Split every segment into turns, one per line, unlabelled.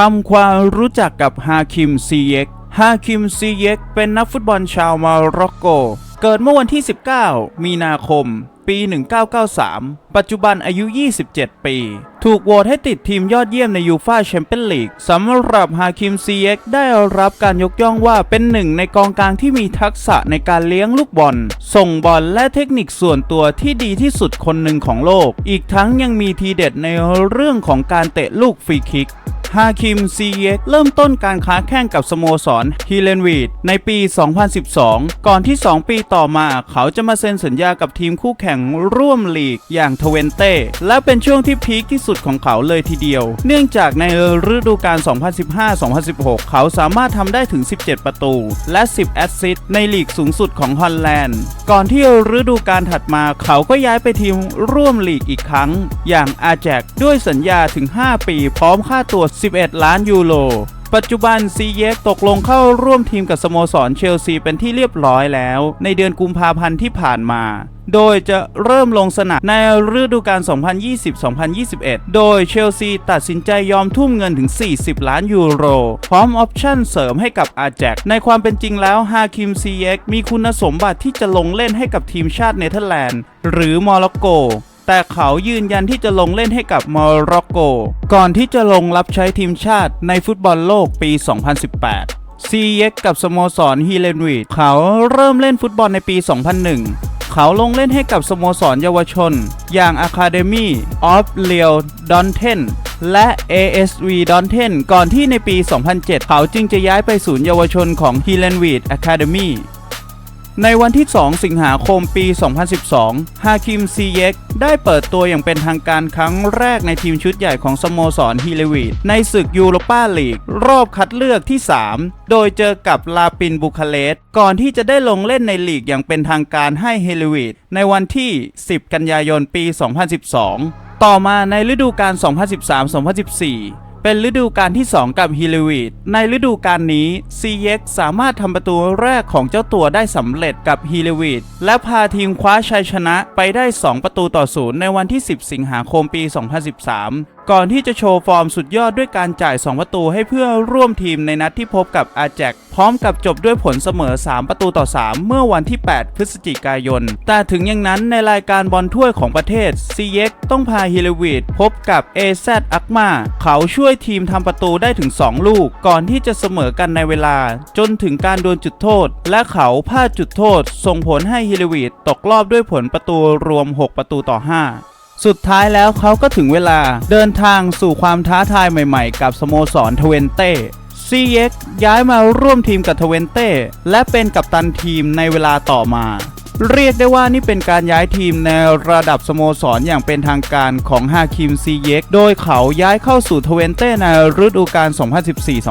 ทำความรู้จักกับฮาคิมซีเยกฮาคิมซีเยกเป็นนักฟุตบอลชาวมาร็อกโก เกิดเมื่อวันที่ 19 มีนาคม ปี 1993 ปัจจุบันอายุ 27 ปี ถูกโหวตให้ติดทีมยอดเยี่ยมในยูฟาแชมเปี้ยนลีกสำหรับฮาคิมซีเอ็กได้รับการยกย่องว่าเป็นหนึ่งในกองกลางที่มีทักษะในการเลี้ยงลูกบอล ส่งบอลและเทคนิคส่วนตัวที่ดีที่สุดคนหนึ่งของโลก อีกทั้งยังมีทีเด็ดในเรื่องของการเตะลูกฟรีคิก ฮาคิมซีเยกเริ่มต้นการค้าแข่งกับสโมสรฮิเลนวีดในปี 2012 ก่อนที่ 2 ปีต่อมาเขาจะมาเซ็นสัญญากับทีมคู่แข่งร่วมลีกอย่างทเวนเต้และเป็นช่วงที่พีคที่สุดของเขาเลยทีเดียว เนื่องจากในฤดูกาล 2015-2016 เขาสามารถทำได้ถึง 17 ประตู และ 10 แอสซิสต์ในลีกสูงสุดของฮอลแลนด์ ก่อนที่ฤดูกาลถัดมาเขาก็ย้ายไปทีมร่วมลีกอีกครั้ง อย่างอาแจกด้วยสัญญาถึง 5 ปี พร้อมค่าตัว11 ล้านยูโร ปัจจุบันซีเยกตกลงเข้าร่วมทีมกับสโมสรเชลซีเป็นที่เรียบร้อยแล้ว ในเดือนกุมภาพันธ์ที่ผ่านมาโดยจะเริ่มลงสนามในฤดูกาล 2020-2021 โดยเชลซีตัดสินใจยอมทุ่มเงินถึง 40 ล้านยูโร พร้อมออปชั่นเสริมให้กับอาแจก ในความเป็นจริงแล้วฮาคิมซีเยกมีคุณสมบัติที่จะลงเล่นให้กับทีมชาติเนเธอร์แลนด์ หรือมอร็อกโก แต่เขายืนยันที่จะลงเล่นให้กับมอร็อกโก ก่อนที่จะลงรับใช้ทีมชาติในฟุตบอลโลกปี 2018 ซีเย็กกับสโมสรฮีเลนวีดเขาเริ่มเล่นฟุตบอลในปี 2001เขาลงเล่นให้กับสโมสรเยาวชน อย่าง Academy of Leo d o n t e n และ ASV d o n t e n ก่อนที่ในปี 2007 เขาจึงจะย้ายไปศูนย์เยาวชนของ h e l e n w e e d Academy ในวันที่ 2 สิงหาคมปี 2012 ฮาคิมซีเยกได้เปิดตัวอย่างเป็นทางการครั้งแรกในทีมชุดใหญ่ของสโมสรฮิเลวีดในศึกยูโรปาลีก รอบคัดเลือกที่ 3 โดยเจอกับลาปินบุคาเลสก่อนที่จะได้ลงเล่นในลีกอย่างเป็นทางการให้เฮเลวีดในวันที่ 10 กันยายนปี 2012 ต่อมาในฤดูกาล2013-2014 เป็นฤดูกาลที่ 2 กับฮิลวีดในฤดูกาลนี้ซีเย็กสามารถทำประตูแรกของเจ้าตัวได้สำเร็จกับฮิลวีดและพาทีมคว้าชัยชนะไปได้ 2 ประตูต่อศูนย์ในวันที่ 10 สิงหาคมปี 2013 ก่อนที่จะโชว์ฟอร์มสุดยอดด้วยการจ่าย 2 ประตูให้เพื่อร่วมทีมในนัดที่พบกับอาแจกพร้อมกับจบด้วยผลเสมอ 3 ประตูต่อ 3 เมื่อวันที่ 8 พฤศจิกายน แต่ถึงอย่างนั้นในรายการบอลถ้วยของประเทศซีเย็กต้องพาฮิลวีดพบกับเอซอักมาเขาช่วยทีมทำประตูได้ถึง 2 ลูก ก่อนที่จะเสมอกันในเวลา จนถึงการดวลจุดโทษ และเขาพลาดจุดโทษ ส่งผลให้ฮิลวีดตกรอบด้วยผลประตูรวม 6 ประตูต่อ 5 สุดท้ายแล้วเขาก็ถึงเวลาเดินทางสู่ความท้าทายใหม่ๆ กับสโมสรทเวนเต้ซีเอ็กย้ายมาร่วมทีมกับทเวนเต้และเป็นกัปตันทีมในเวลาต่อมา เรียกได้ว่านี่เป็นการย้ายทีมในระดับสโมสรอย่างเป็นทางการของฮาคิมซีเย็กโดยเขาย้ายเข้าสู่ทเวนเต้ในฤดูกาล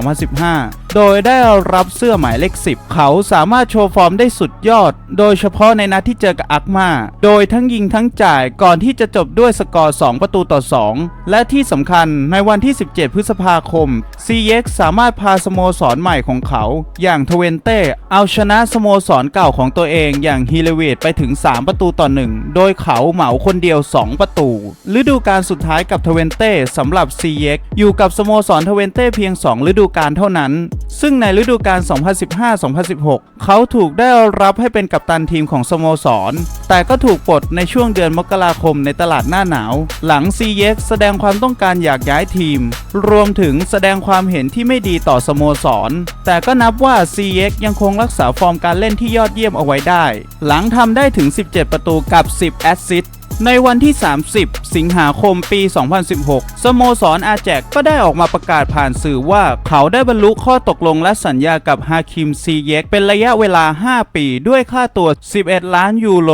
2014-2015 โดยได้รับเสื้อหมายเลข 10 เขาสามารถโชว์ฟอร์มได้สุดยอด โดยเฉพาะในนัดที่เจอกับอักมา โดยทั้งยิงทั้งจ่ายก่อนที่จะจบด้วยสกอร์ 2 ประตูต่อ 2 และที่สำคัญในวันที่ 17 พฤษภาคม CX สามารถพาสโมสรใหม่ของเขา อย่างทเวนเต้เอาชนะสโมสรเก่าของตัวเองอย่างฮิเลเวตไปถึง 3 ประตูต่อ 1 โดยเขาเหมาคนเดียว 2 ประตู ฤดูกาลสุดท้ายกับทเวนเต้สำหรับ CX อยู่กับสโมสรทเวนเต้เพียง 2 ฤดูกาลเท่านั้นซึ่งในฤดูกาล 2015-2016 เขาถูกได้รับให้เป็นกัปตันทีมของสโมสร แต่ก็ถูกปลดในช่วงเดือนมกราคมในตลาดหน้าหนาว หลัง CX แสดงความต้องการอยากย้ายทีม รวมถึงแสดงความเห็นที่ไม่ดีต่อสโมสร แต่ก็นับว่า CX ยังคงรักษาฟอร์มการเล่นที่ยอดเยี่ยมเอาไว้ได้ หลังทำได้ถึง 17 ประตูกับ 10 แอสซิสต์ ในวันที่ 30 สิงหาคมปี 2016 สโมสรอาแจกก็ได้ออกมาประกาศผ่านสื่อว่าเขาได้บรรลุข้อตกลงและสัญญากับฮาคิมซีเยกเป็นระยะเวลา 5 ปีด้วยค่าตัว 11 ล้านยูโร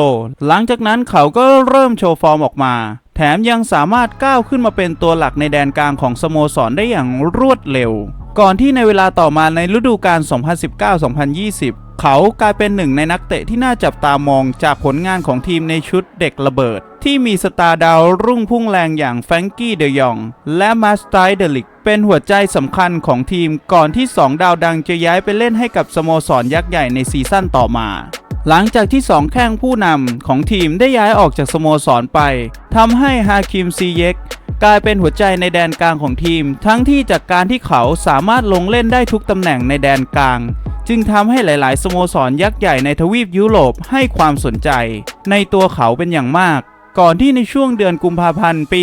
หลังจากนั้นเขาก็เริ่มโชว์ฟอร์มออกมาแถมยังสามารถก้าวขึ้นมาเป็นตัวหลักในแดนกลางของสโมสรได้อย่างรวดเร็ว ก่อนที่ในเวลาต่อมาในฤดูกาล 2019-2020 เขากลายเป็นหนึ่งในนักเตะที่น่าจับตามองจากผลงานของทีมในชุดเด็กระเบิด ที่มีสตาร์ดาวรุ่งพุ่งแรงอย่างแฟรงกี้เดยอง และมาสไตเดลิก เป็นหัวใจสำคัญของทีมก่อนที่ 2 ดาวดังจะย้ายไปเล่นให้กับสโมสรยักษ์ใหญ่ในซีซั่นต่อมาหลังจากที่ 2 แข้งผู้นำของทีมได้ย้ายออกจากสโมสรไปทำให้ฮาคิมซีเยก กลายเป็นหัวใจในแดนกลางของทีม ทั้งที่จากการที่เขาสามารถลงเล่นได้ทุกตำแหน่งในแดนกลาง จึงทำให้หลาย ๆ สโมสรยักษ์ใหญ่ในทวีปยุโรปให้ความสนใจ ในตัวเขาเป็นอย่างมาก ก่อนที่ในช่วงเดือนกุมภาพันธ์ปี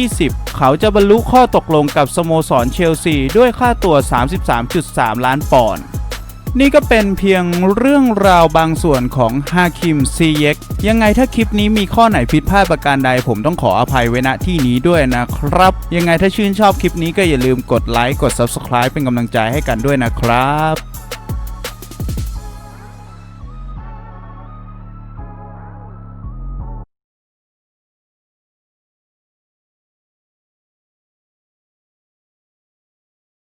2020 เขาจะบรรลุข้อตกลงกับสโมสรเชลซีด้วยค่าตัว 33.3 ล้านปอนด์ นี่ก็เป็นเพียงเรื่องราวบางส่วนของฮาคิมซีเย็กยังไงถ้าคลิปนี้มีข้อไหนผิดพลาดประการใด ผมต้องขออภัยไว้ณที่นี้ด้วยนะครับ ยังไงถ้าชื่นชอบคลิปนี้ก็อย่าลืมกดไลค์กด Subscribe เป็นกำลังใจให้กันด้วยนะครับ